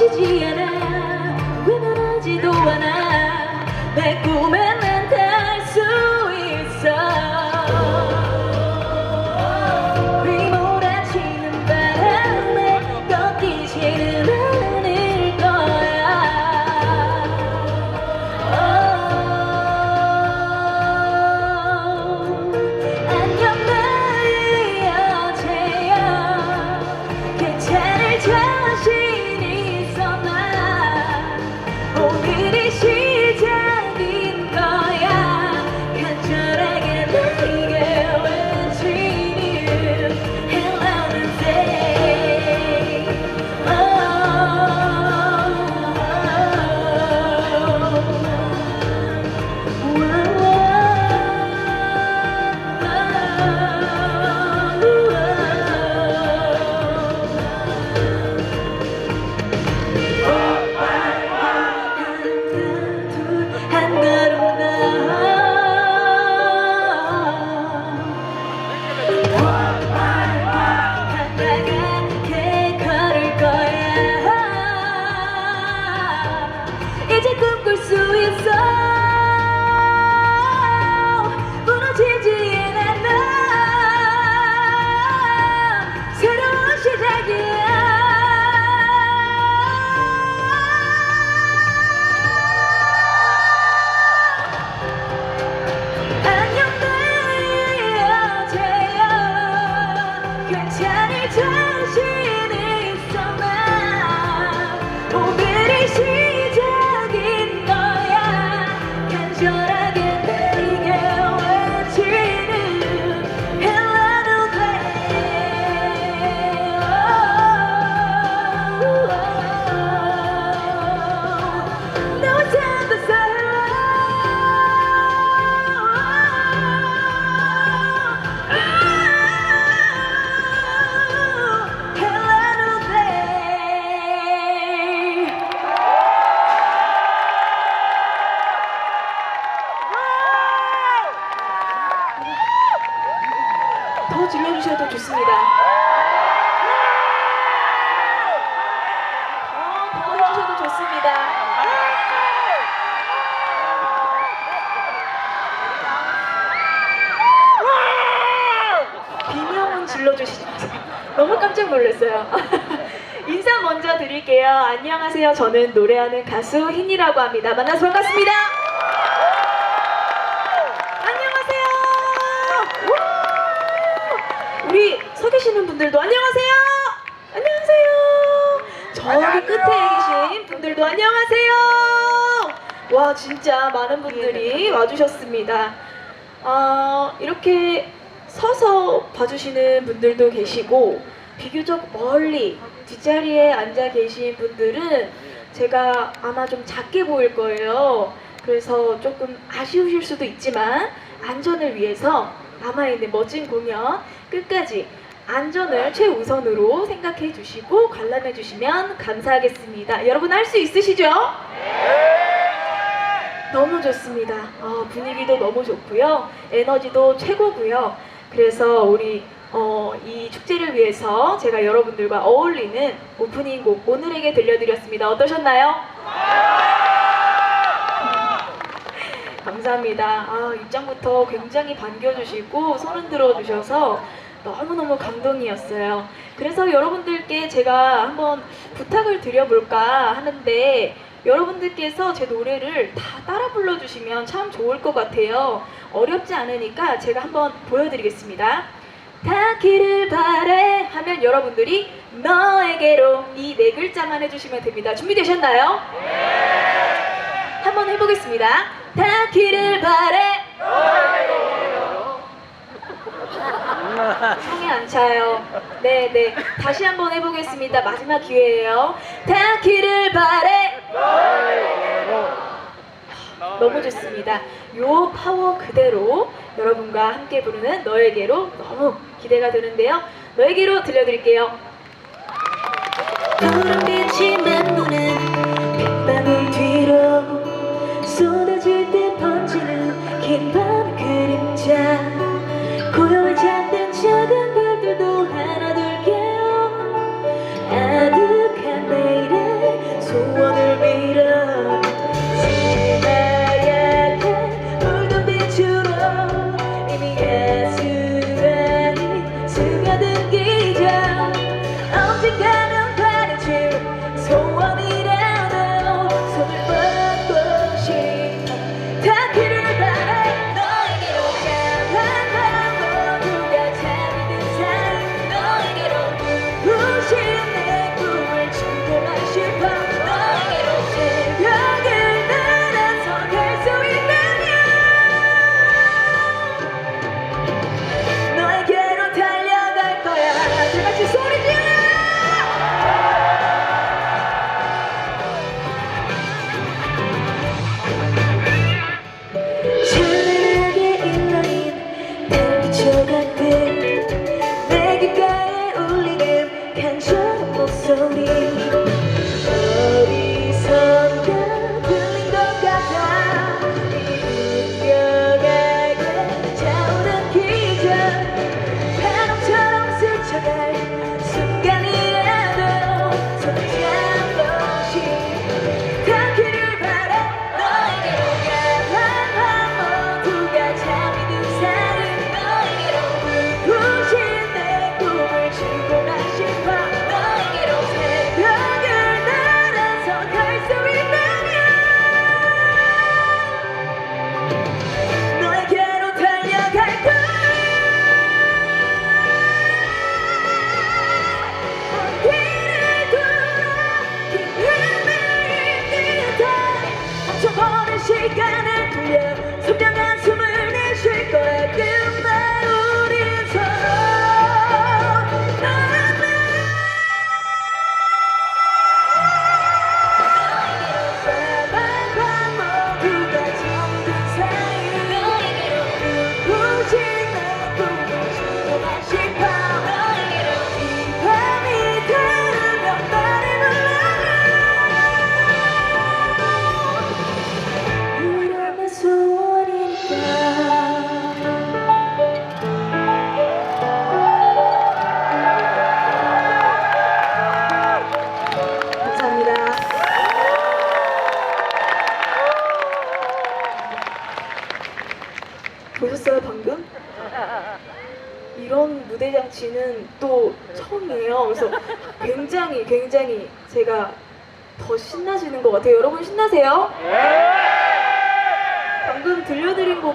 놓치 안녕하세요. 저는 노래하는 가수 흰이라고 합니다. 만나서 반갑습니다. 안녕하세요. 우! 우리 서 계시는 분들도 안녕하세요. 안녕하세요. 저기 끝에 계신 분들도 안녕하세요. 와 진짜 많은 분들이 와주셨습니다. 어, 이렇게 서서 봐주시는 분들도 계시고 비교적 멀리 뒷자리에 앉아 계신 분들은 제가 아마 좀 작게 보일 거예요. 그래서 조금 아쉬우실 수도 있지만 안전을 위해서 남아있는 멋진 공연 끝까지 안전을 최우선으로 생각해 주시고 관람해 주시면 감사하겠습니다. 여러분 할 수 있으시죠? 너무 좋습니다. 아, 분위기도 너무 좋고요. 에너지도 최고고요. 그래서 우리 어, 이 축제를 위해서 제가 여러분들과 어울리는 오프닝 곡 오늘에게 들려드렸습니다. 어떠셨나요? 감사합니다. 아, 입장부터 굉장히 반겨주시고 손흔 들어주셔서 너무너무 감동이었어요. 그래서 여러분들께 제가 한번 부탁을 드려볼까 하는데 여러분들께서 제 노래를 다 따라 불러주시면 참 좋을 것 같아요. 어렵지 않으니까 제가 한번 보여드리겠습니다. 닿기를 바래 하면 여러분들이 너에게로 이 네 글자만 해주시면 됩니다. 준비되셨나요? 한번 해보겠습니다. 닿기를 바래 성에 안 차요. 네, 네. 다시 한번 해보겠습니다. 마지막 기회예요. 닿기를 바래. 너무 좋습니다. 요 파워 그대로 여러분과 함께 부르는 너에게로 너무 기대가 되는데요. 너에게로 들려드릴게요.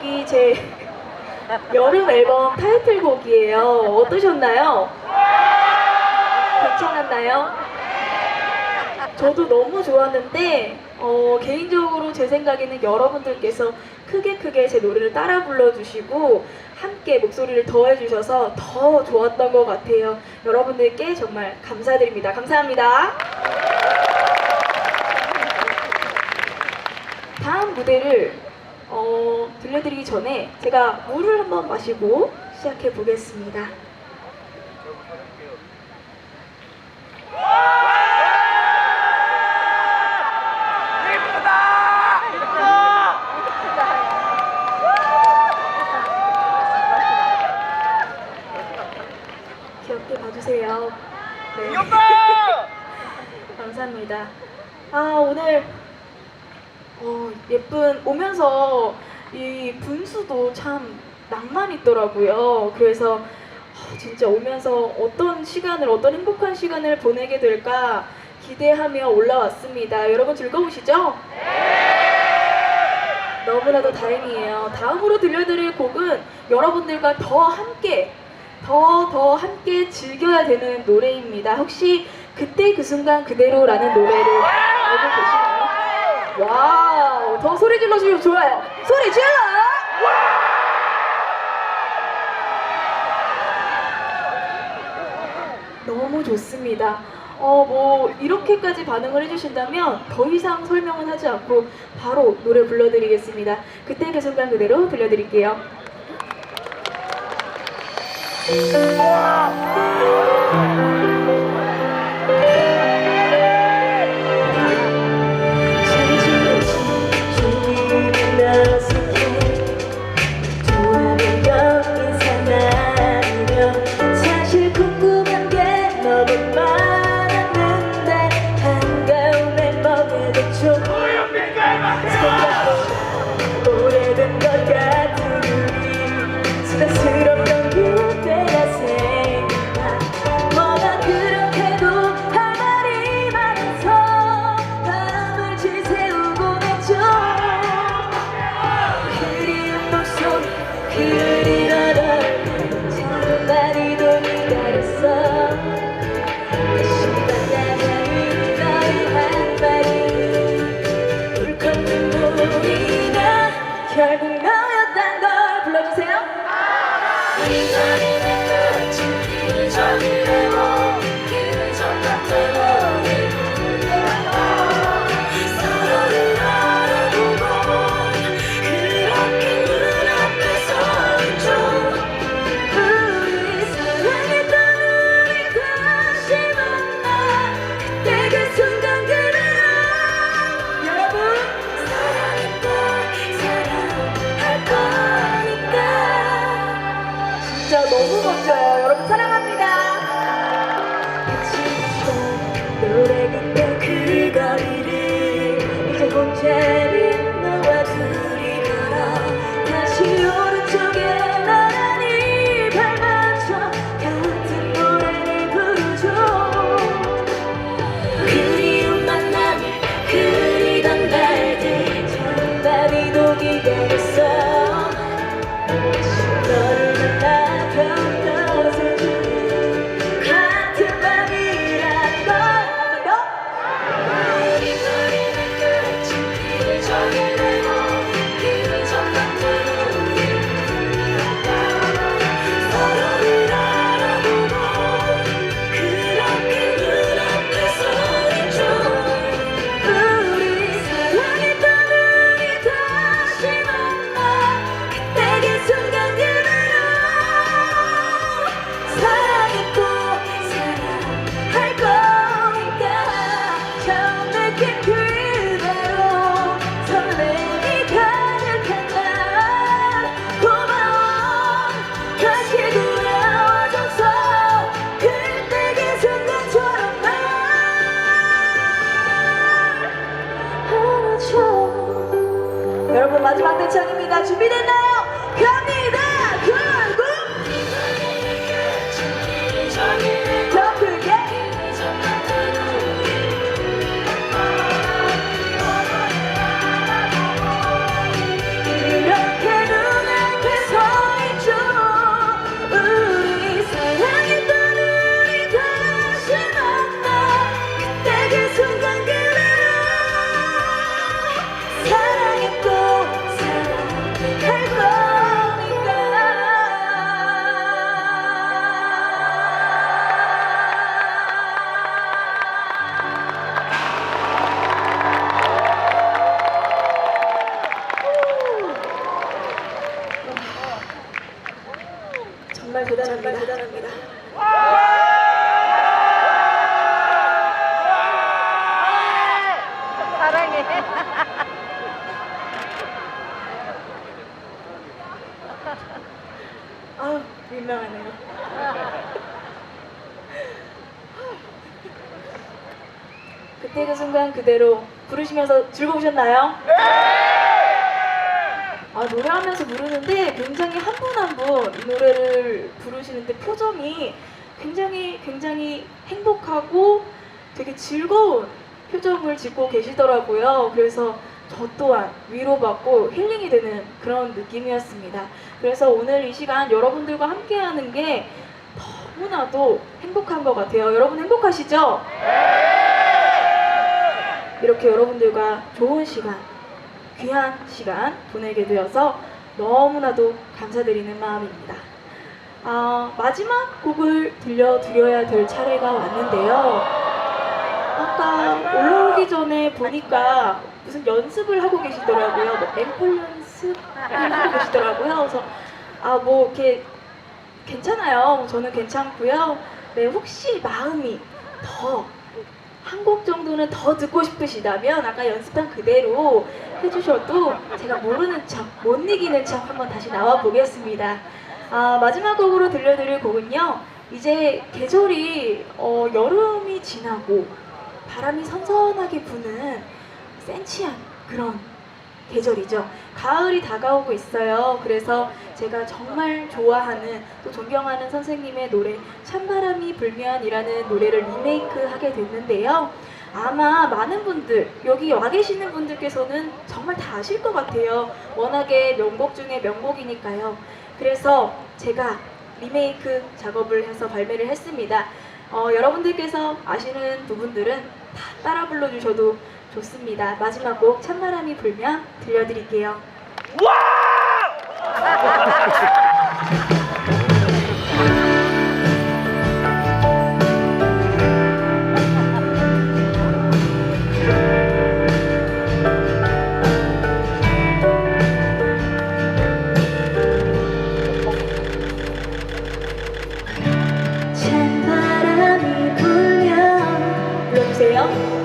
곡이 제 여름 앨범 타이틀곡이에요. 어떠셨나요? 괜찮았나요? 저도 너무 좋았는데 어, 개인적으로 제 생각에는 여러분들께서 크게 크게 제 노래를 따라 불러주시고 함께 목소리를 더해주셔서 더 좋았던 것 같아요. 여러분들께 정말 감사드립니다. 감사합니다. 다음 무대를 어, 들려드리기 전에 제가 물을 한번 마시고 시작해 보겠습니다. 귀엽게 봐주세요. 네. 감사합니다. 아 오늘 어, 예쁜 오면서 이 분수도 참 낭만 있더라고요. 그래서 아, 진짜 오면서 어떤 시간을 어떤 행복한 시간을 보내게 될까 기대하며 올라왔습니다. 여러분 즐거우시죠? 너무나도 다행이에요. 다음으로 들려드릴 곡은 여러분들과 더 함께 더 더 함께 즐겨야 되는 노래입니다. 혹시 그때 그 순간 그대로라는 노래를 알고 계시나요? 와우, 더 소리 질러주시면 좋아요. 소리 질러! 너무 좋습니다. 어, 뭐, 이렇게까지 반응을 해주신다면 더 이상 설명은 하지 않고 바로 노래 불러드리겠습니다. 그때 그 순간 그대로 들려드릴게요. 사랑해. 아우 민망하네요. 그때 그 순간 그대로 부르시면서 즐거우셨나요? 아 노래하면서 부르는데 굉장히 한 분 한 분 이 노래를 부르시는데 표정이 굉장히 굉장히 행복하고 되게 즐거운 표정을 짓고 계시더라고요. 그래서 저 또한 위로받고 힐링이 되는 그런 느낌이었습니다. 그래서 오늘 이 시간 여러분들과 함께하는 게 너무나도 행복한 것 같아요. 여러분 행복하시죠? 이렇게 여러분들과 좋은 시간, 귀한 시간 보내게 되어서 너무나도 감사드리는 마음입니다. 아, 마지막 곡을 들려드려야 될 차례가 왔는데요. 아까 올라오기 전에 보니까 무슨 연습을 하고 계시더라고요. 뭐 앰플 연습을 하고 계시더라고요. 그래서 아 뭐 이렇게 괜찮아요. 저는 괜찮고요. 네 혹시 마음이 더 한 곡 정도는 더 듣고 싶으시다면 아까 연습한 그대로 해주셔도 제가 모르는 척, 못 이기는 척 한번 다시 나와 보겠습니다. 아, 마지막 곡으로 들려드릴 곡은요. 이제 계절이 어, 여름이 지나고 바람이 선선하게 부는 센치한 그런 계절이죠. 가을이 다가오고 있어요. 그래서 제가 정말 좋아하는 또 존경하는 선생님의 노래 찬바람이 불면이라는 노래를 리메이크 하게 됐는데요. 아마 많은 분들 여기 와 계시는 분들께서는 정말 다 아실 것 같아요. 워낙에 명곡 중에 명곡이니까요. 그래서 제가 리메이크 작업을 해서 발매를 했습니다. 어, 여러분들께서 아시는 부분들은 다 따라 불러주셔도 좋습니다. 마지막 곡 찬바람이 불면 들려드릴게요. 찬 불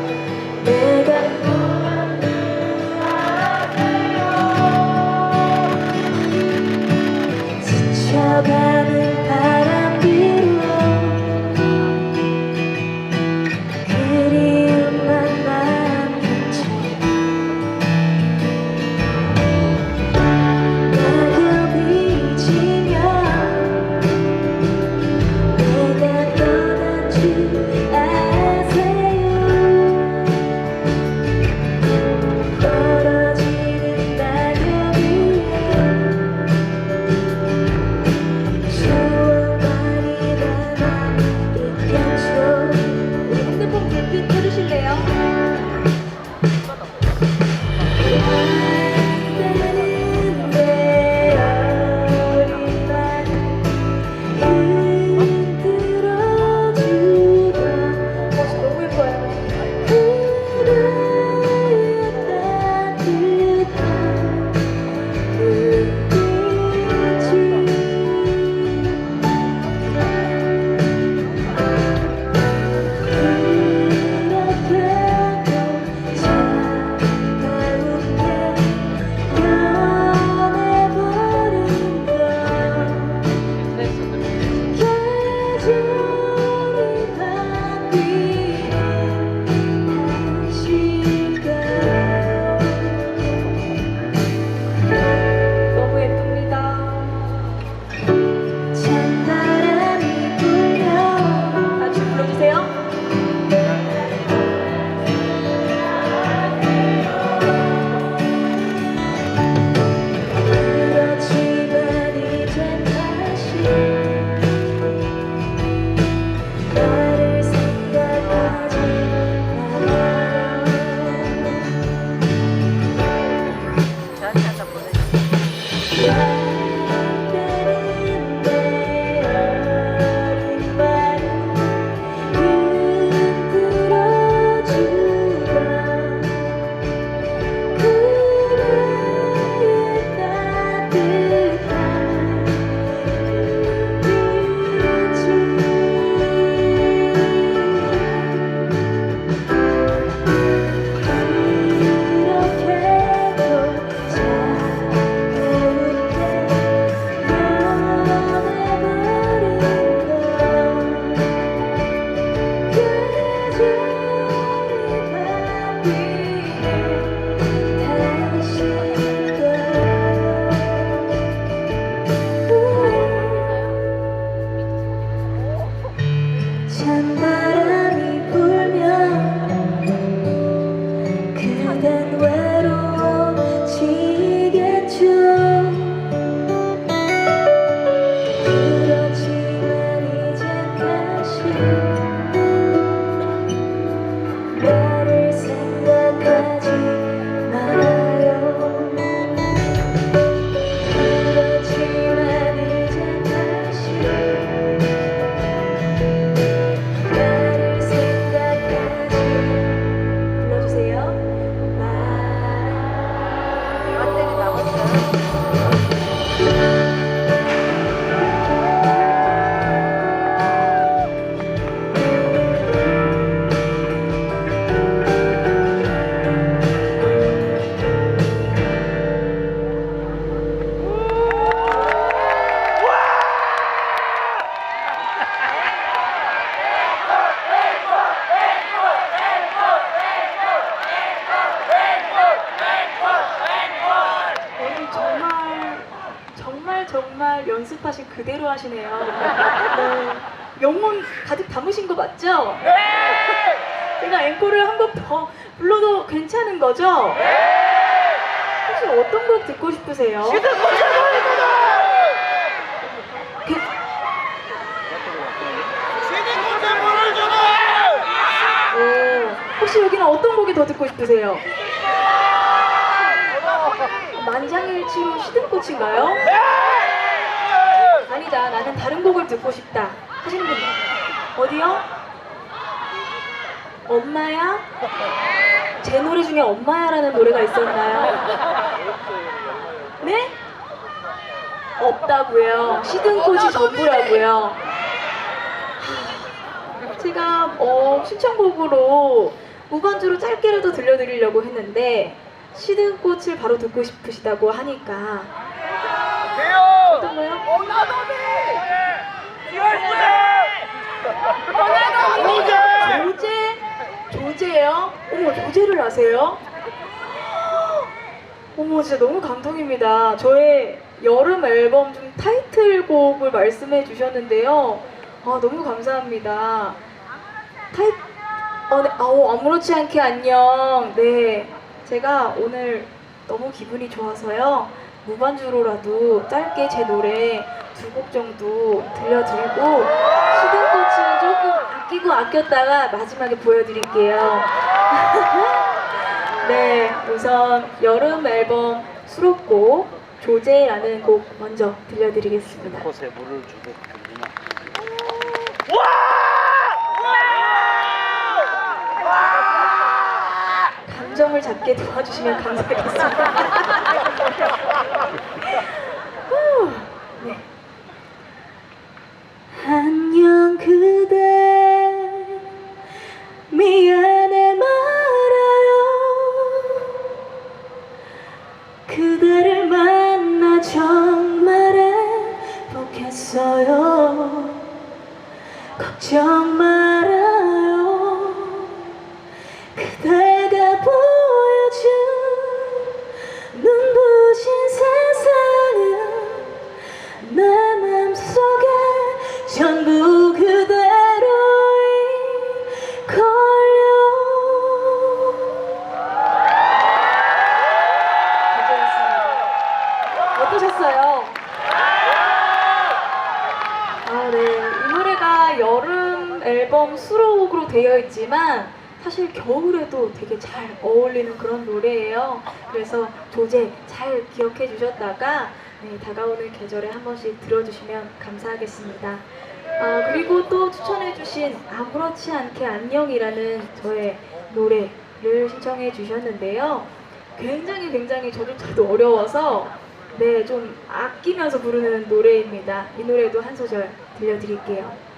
정말 연습하신 그대로 하시네요. 네. 영혼 가득 담으신 거 맞죠? 제가 앵콜을 한 곡 더 불러도 괜찮은 거죠? 혹시 어떤 곡 듣고 싶으세요? 그- 오, 혹시 여기는 어떤 곡이 더 듣고 싶으세요? 만장일치로 시든 꽃인가요? 아니다, 나는 다른 곡을 듣고 싶다 하시는 분 어디요? 엄마야? 제 노래 중에 엄마야라는 노래가 있었나요? 네? 없다고요. 시든꽃이 전부라고요. 제가 어, 신청곡으로 무반주로 짧게라도 들려드리려고 했는데 시든꽃을 바로 듣고 싶으시다고 하니까 어떤 거요? 조제? 조제요? 어머 조제를 아세요? 어머 진짜 너무 감동입니다. 저의 여름 앨범 중 타이틀곡을 말씀해 주셨는데요. 아 너무 감사합니다. 타이 어, 네. 아우 아무렇지 않게 안녕. 네, 제가 오늘 너무 기분이 좋아서요. 무반주로라도 짧게 제 노래 두 곡 정도 들려드리고 시든꽃은 조금 아끼고 아꼈다가 마지막에 보여드릴게요. 네, 우선 여름 앨범 수록곡 조제라는 곡 먼저 들려드리겠습니다. 꽃에 물을 주고 그러구나. 감정을 잡게 도와주시면 감사하겠습니다. 후, 네. 안녕 그 주셨다가 네, 다가오는 계절에 한 번씩 들어주시면 감사하겠습니다. 아, 그리고 또 추천해주신 아무렇지 않게 안녕이라는 저의 노래를 신청해 주셨는데요. 굉장히 굉장히 저조차도 어려워서 네, 좀 아끼면서 부르는 노래입니다. 이 노래도 한 소절 들려드릴게요.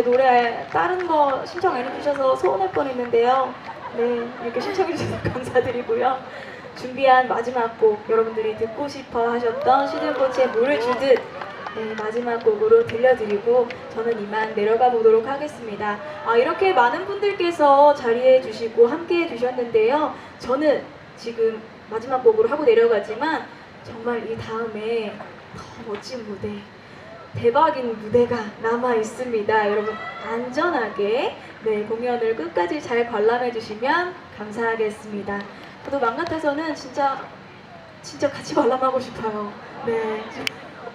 제 노래 다른 거 신청 안 해주셔서 서운할 뻔했는데요 네 이렇게 신청해 주셔서 감사드리고요 준비한 마지막 곡 여러분들이 듣고 싶어 하셨던 시즌코치의 물을 주듯 네, 마지막 곡으로 들려드리고 저는 이만 내려가 보도록 하겠습니다. 아, 이렇게 많은 분들께서 자리해 주시고 함께 해 주셨는데요. 저는 지금 마지막 곡으로 하고 내려가지만 정말 이 다음에 더 멋진 무대, 대박인 무대가 남아 있습니다. 여러분 안전하게 네, 공연을 끝까지 잘 관람해 주시면 감사하겠습니다. 저도 맘 같아서는 진짜 진짜 같이 관람하고 싶어요. 네.